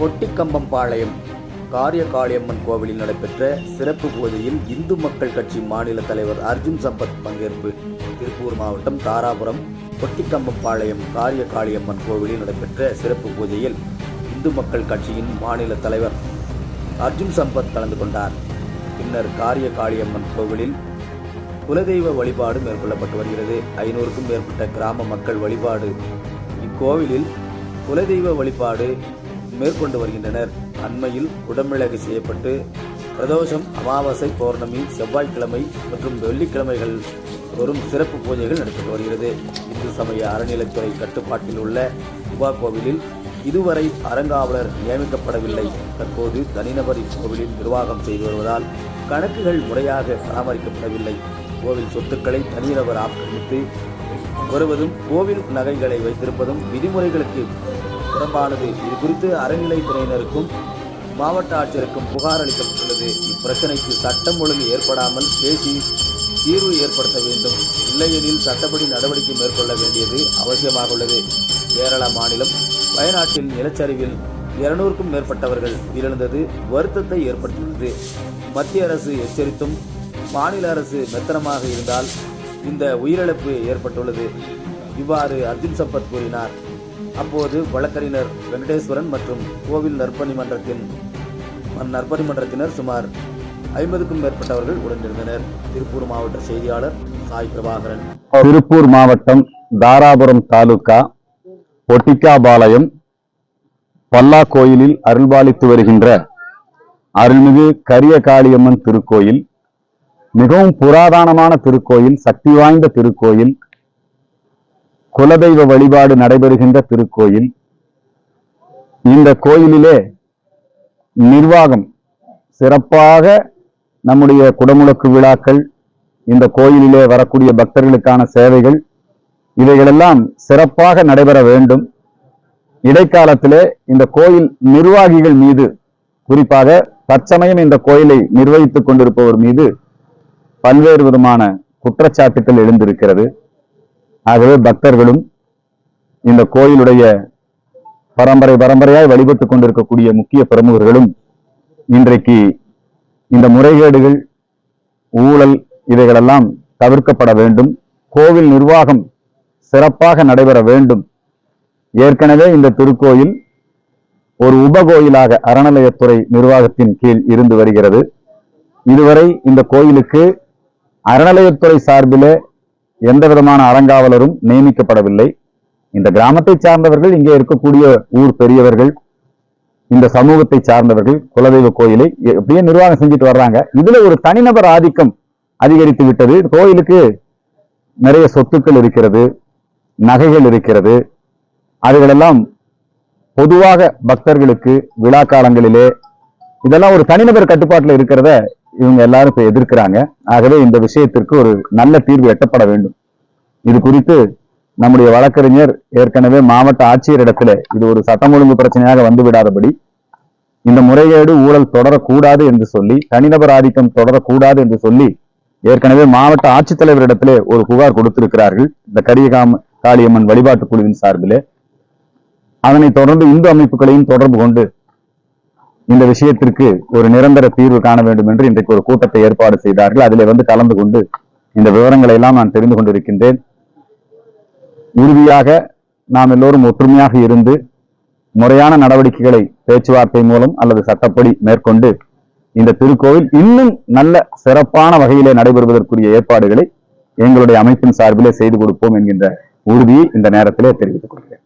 பொட்டிக்கம்பம்பாளையம் காரியகாளியம்மன் கோவிலில் நடைபெற்ற சிறப்பு பூஜையில் இந்து மக்கள் கட்சி மாநில தலைவர் அர்ஜுன் சம்பத் பங்கேற்பு. திருப்பூர் மாவட்டம் தாராபுரம் பொட்டிக்கம்பம்பாளையம் காரியகாளியம்மன் கோவிலில் நடைபெற்ற சிறப்பு பூஜையில் இந்து மக்கள் கட்சியின் மாநில தலைவர் அர்ஜுன் சம்பத் கலந்து கொண்டார். பின்னர் காரியகாளியம்மன் கோவிலில் குலதெய்வ வழிபாடு மேற்கொள்ளப்பட்டு வருகிறது. ஐநூறுக்கும் மேற்பட்ட கிராம மக்கள் வழிபாடு இக்கோவிலில் குலதெய்வ வழிபாடு மேற்கொண்டு வருகின்றனர். அண்மையில் உடம்பிழகு செய்யப்பட்டு பிரதோஷம் அமாவாசை பௌர்ணமி செவ்வாய்க்கிழமை மற்றும் வெள்ளிக்கிழமைகள் வரும் சிறப்பு பூஜைகள் நடைபெற்று வருகிறது. இந்து சமய அறநிலைத்துறை கட்டுப்பாட்டில் உள்ள உபா கோவிலில் இதுவரை அறங்காவலர் நியமிக்கப்படவில்லை. தற்போது தனிநபர் இக்கோவிலில் நிர்வாகம் செய்து வருவதால் கணக்குகள் முறையாக பராமரிக்கப்படவில்லை. கோவில் சொத்துக்களை தனிநபர் ஆக்கிரமித்து வருவதும் கோவில் நகைகளை வைத்திருப்பதும் விதிமுறைகளுக்கு புறம்பானது. இது குறித்து அறநிலைத்துறையினருக்கும் மாவட்ட ஆட்சியருக்கும் புகார் அளிக்கப்பட்டுள்ளது. இப்பிரச்சனைக்கு சட்டம் ஒழுங்கு ஏற்படாமல் பேசி தீர்வு ஏற்படுத்த வேண்டும். இல்லையெனில் சட்டப்படி நடவடிக்கை மேற்கொள்ள வேண்டியது அவசியமாக உள்ளது கேரள மாநிலம் வயநாட்டில் நிலச்சரிவில் இருநூறுக்கும் மேற்பட்டவர்கள் உயிரிழந்தது வருத்தத்தை ஏற்படுத்தியுள்ளது. மத்திய அரசு எச்சரித்தும் மாநில அரசு மெத்தனமாக இருந்தால் இந்த உயிரிழப்பு ஏற்பட்டுள்ளது. இவ்வாறு அர்ஜுன் சம்பத் கூறினார். அப்போது வழக்கறிஞர் வெங்கடேஸ்வரன் மற்றும் கோவில் நற்பணி மன்றத்தின் நற்பணி மன்றத்தினர் சுமார் ஐம்பதுக்கும் மேற்பட்டவர்கள் உடனிருந்தனர். திருப்பூர் மாவட்ட செய்தியாளர் சாய் பிரபாகரன். திருப்பூர் மாவட்டம் தாராபுரம் தாலுகா ஒட்டிக்காபாளையம் பல்லா கோயிலில் அருள்பாலித்து வருகின்ற அருள்மிகு கரிய காளியம்மன் திருக்கோயில் மிகவும் புராதனமான திருக்கோயில் சக்தி வாய்ந்த திருக்கோயில் குலதெய்வ வழிபாடு நடைபெறுகின்ற திருக்கோயில். இந்த கோயிலிலே நிர்வாகம் சிறப்பாக நம்முடைய குடமுழக்கு விழாக்கள் இந்த கோயிலிலே வரக்கூடிய பக்தர்களுக்கான சேவைகள் இவைகளெல்லாம் சிறப்பாக நடைபெற வேண்டும். இடைக்காலத்திலே இந்த கோயில் நிர்வாகிகள் மீது குறிப்பாக தற்சமயம் இந்த கோயிலை நிர்வகித்துக் கொண்டிருப்பவர் மீது பல்வேறு விதமான குற்றச்சாட்டுகள் எழுந்திருக்கிறது. ஆகவே பக்தர்களும் இந்த கோயிலுடைய பரம்பரை பரம்பரையாய் வழிபட்டுக் கொண்டிருக்கக்கூடிய முக்கிய பிரமுகர்களும் இன்றைக்கு இந்த முறைகேடுகள் ஊழல் இவைகளெல்லாம் தவிர்க்கப்பட வேண்டும். கோவில் நிர்வாகம் சிறப்பாக நடைபெற வேண்டும். ஏற்கனவே இந்த திருக்கோயில் ஒரு உபகோயிலாக அறநிலையத்துறை நிர்வாகத்தின் கீழ் இருந்து வருகிறது. இதுவரை இந்த கோயிலுக்கு அறநிலையத்துறை சார்பிலே எந்த விதமான அறங்காவலரும் நியமிக்கப்படவில்லை. இந்த கிராமத்தை சார்ந்தவர்கள் இங்கே இருக்கக்கூடிய ஊர் பெரியவர்கள் இந்த சமூகத்தை சார்ந்தவர்கள் குலதெய்வ கோயிலை எப்படியே நிர்வாகம் செஞ்சுட்டு வர்றாங்க. இதுல ஒரு தனிநபர் ஆதிக்கம் அதிகரித்து விட்டது. கோயிலுக்கு நிறைய சொத்துக்கள் இருக்கிறது நகைகள் இருக்கிறது. அதுகளெல்லாம் பொதுவாக பக்தர்களுக்கு விழா காலங்களிலே இதெல்லாம் ஒரு தனிநபர் கட்டுப்பாட்டில் இருக்கிறத இவங்க எல்லாரும் இப்ப எதிர்க்கிறாங்க. ஆகவே இந்த விஷயத்திற்கு ஒரு நல்ல தீர்வு எட்டப்பட வேண்டும். இது குறித்து நம்முடைய வழக்கறிஞர் ஏற்கனவே மாவட்ட ஆட்சியரிடத்துல இது ஒரு சட்டம் ஒழுங்கு பிரச்சனையாக வந்து விடாதபடி இந்த முறைகேடு ஊழல் தொடரக்கூடாது என்று சொல்லி தனிநபர் ஆதிக்கம் தொடரக்கூடாது என்று சொல்லி ஏற்கனவே மாவட்ட ஆட்சித்தலைவரிடத்திலே ஒரு புகார் கொடுத்திருக்கிறார்கள். இந்த கரியகாம காளியம்மன் வழிபாட்டு குழுவின் சார்பிலே. அதனைத் தொடர்ந்து இந்து அமைப்புகளையும் தொடர்பு கொண்டு இந்த விஷயத்திற்கு ஒரு நிரந்தர தீர்வு காண வேண்டும் என்று இன்றைக்கு ஒரு கூட்டத்தை ஏற்பாடு செய்தார்கள். அதிலே வந்து கலந்து கொண்டு இந்த விவரங்களை எல்லாம் நான் தெரிந்து கொண்டிருக்கின்றேன். உறுதியாக நாம் எல்லோரும் ஒற்றுமையாக இருந்து முறையான நடவடிக்கைகளை பேச்சுவார்த்தை மூலம் அல்லது சட்டப்படி மேற்கொண்டு இந்த திருக்கோவில் இன்னும் நல்ல சிறப்பான வகையிலே நடைபெறுவதற்குரிய ஏற்பாடுகளை எங்களுடைய அமைப்பின் சார்பிலே செய்து கொடுப்போம் என்கின்ற உறுதியை இந்த நேரத்திலே தெரிவித்துக் கொள்கிறேன்.